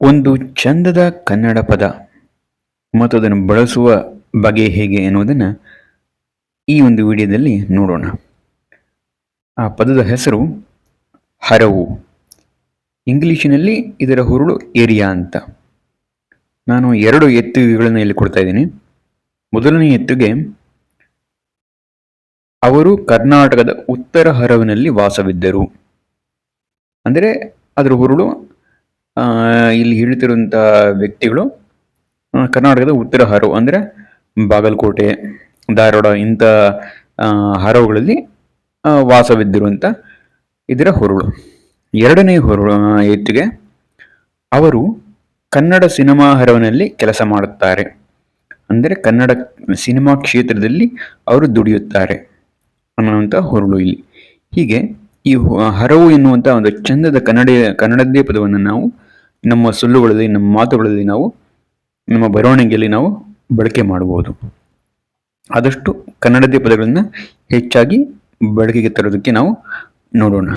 ಒಂದು ಚಂದದ ಕನ್ನಡ ಪದ ಮತ್ತು ಅದನ್ನು ಬಳಸುವ ಬಗೆ ಹೇಗೆ ಎನ್ನುವುದನ್ನು ಈ ಒಂದು ವಿಡಿಯೋದಲ್ಲಿ ನೋಡೋಣ. ಆ ಪದದ ಹೆಸರು ಹರವು. ಇಂಗ್ಲೀಷಿನಲ್ಲಿ ಇದರ ಹುರುಳು ಏರಿಯಾ ಅಂತ. ನಾನು ಎರಡು ಎತ್ತುಗಳನ್ನು ಇಲ್ಲಿ ಕೊಡ್ತಾ ಇದ್ದೀನಿ. ಮೊದಲನೇ ಎತ್ತುಗೆ, ಅವರು ಕರ್ನಾಟಕದ ಉತ್ತರ ಹರವಿನಲ್ಲಿ ವಾಸವಿದ್ದರು. ಅಂದರೆ ಅದರ ಹುರುಳು ಇಲ್ಲಿ ಹೇಳ್ತಿರುವಂಥ ವ್ಯಕ್ತಿಗಳು ಕರ್ನಾಟಕದ ಉತ್ತರ ಹರವು ಅಂದರೆ ಬಾಗಲಕೋಟೆ, ಧಾರವಾಡ ಇಂಥ ಹರವುಗಳಲ್ಲಿ ವಾಸವಿದ್ದಿರುವಂಥ ಇದರ ಹೊರಳು. ಎರಡನೇ ಹೊರಳು ಎತ್ತಿಗೆ ಅವರು ಕನ್ನಡ ಸಿನಿಮಾ ಹರವಿನಲ್ಲಿ ಕೆಲಸ ಮಾಡುತ್ತಾರೆ. ಅಂದರೆ ಕನ್ನಡ ಸಿನಿಮಾ ಕ್ಷೇತ್ರದಲ್ಲಿ ಅವರು ದುಡಿಯುತ್ತಾರೆ ಅನ್ನುವಂಥ ಹೊರಳು ಇಲ್ಲಿ. ಹೀಗೆ ಈ ಹರವು ಎನ್ನುವಂಥ ಒಂದು ಚಂದದ ಕನ್ನಡ, ಕನ್ನಡದ್ದೇ ಪದವನ್ನು ನಾವು ನಮ್ಮ ಸುಳ್ಳುಗಳಲ್ಲಿ, ನಮ್ಮ ಮಾತುಗಳಲ್ಲಿ ನಾವು, ನಮ್ಮ ಬರವಣಿಗೆಯಲ್ಲಿ ನಾವು ಬಳಕೆ ಮಾಡಬಹುದು. ಆದಷ್ಟು ಕನ್ನಡದ ಪದಗಳನ್ನು ಹೆಚ್ಚಾಗಿ ಬಳಕೆಗೆ ತರೋದಕ್ಕೆ ನಾವು ನೋಡೋಣ.